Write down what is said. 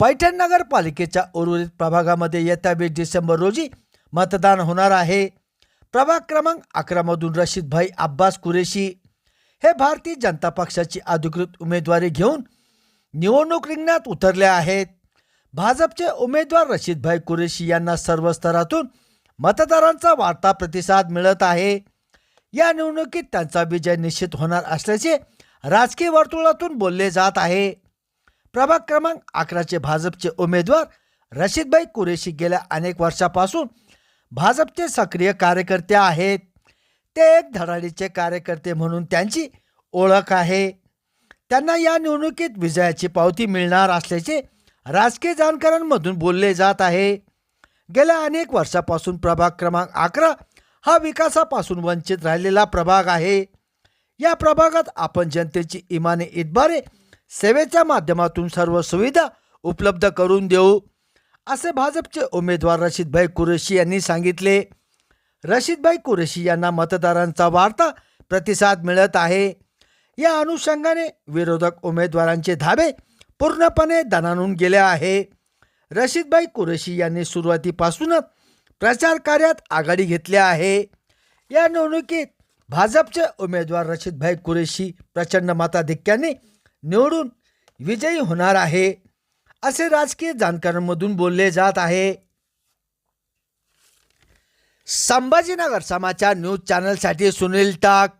पैठण नगरपालिकेच्या उर्वरित प्रभागामध्ये येत्या वीस डिसेंबर रोजी मतदान होणार आहे. प्रभाग क्रमांक अकरामधून रशीदभाई अब्बास कुरेशी हे भारतीय जनता पक्षाची अधिकृत उमेदवारी घेऊन निवडणूक रिंगणात उतरले आहेत. भाजपचे उमेदवार रशीदभाई कुरेशी यांना सर्व स्तरातून मतदारांचा वाढता प्रतिसाद मिळत आहे. या निवडणुकीत त्यांचा विजय निश्चित होणार असल्याचे राजकीय वर्तुळातून बोलले जात आहे. प्रभाग क्रमांक अकराचे भाजपचे उमेदवार रशीदभाई कुरेशी गेल्या अनेक वर्षापासून भाजपचे सक्रिय कार्यकर्ते आहेत. ते एक धडाडीचे कार्यकर्ते म्हणून त्यांची ओळख आहे. त्यांना या निवडणुकीत विजयाची पावती मिळणार असल्याचे राजकीय जाणकारांमधून बोलले जात आहे. गेल्या अनेक वर्षापासून प्रभाग क्रमांक अकरा हा विकासापासून वंचित राहिलेला प्रभाग आहे. या प्रभागात आपण जनतेची इमाने इतबारे सेवेच्या माध्यमातून सर्व सुविधा उपलब्ध करून देऊ असे भाजपचे उमेदवार रशीदभाई कुरेशी यांनी सांगितले. रशीदभाई कुरेशी यांना मतदारांचा वाढता प्रतिसाद मिळत आहे. या अनुषंगाने विरोधक उमेदवारांचे धाबे पूर्णपणे दणानून गेले आहे. रशीदभाई कुरेशी यांनी सुरुवातीपासूनच प्रचार कार्यात आघाडी घेतली आहे. या निवडणुकीत भाजपचे उमेदवार रशीदभाई कुरेशी प्रचंड मताधिक्याने निवडून विजयी होणार आहे असे राजकीय जाणकारांमधून बोलले जात आहे. संभाजीनगर समाचार न्यूज चॅनलसाठी सुनील टाक.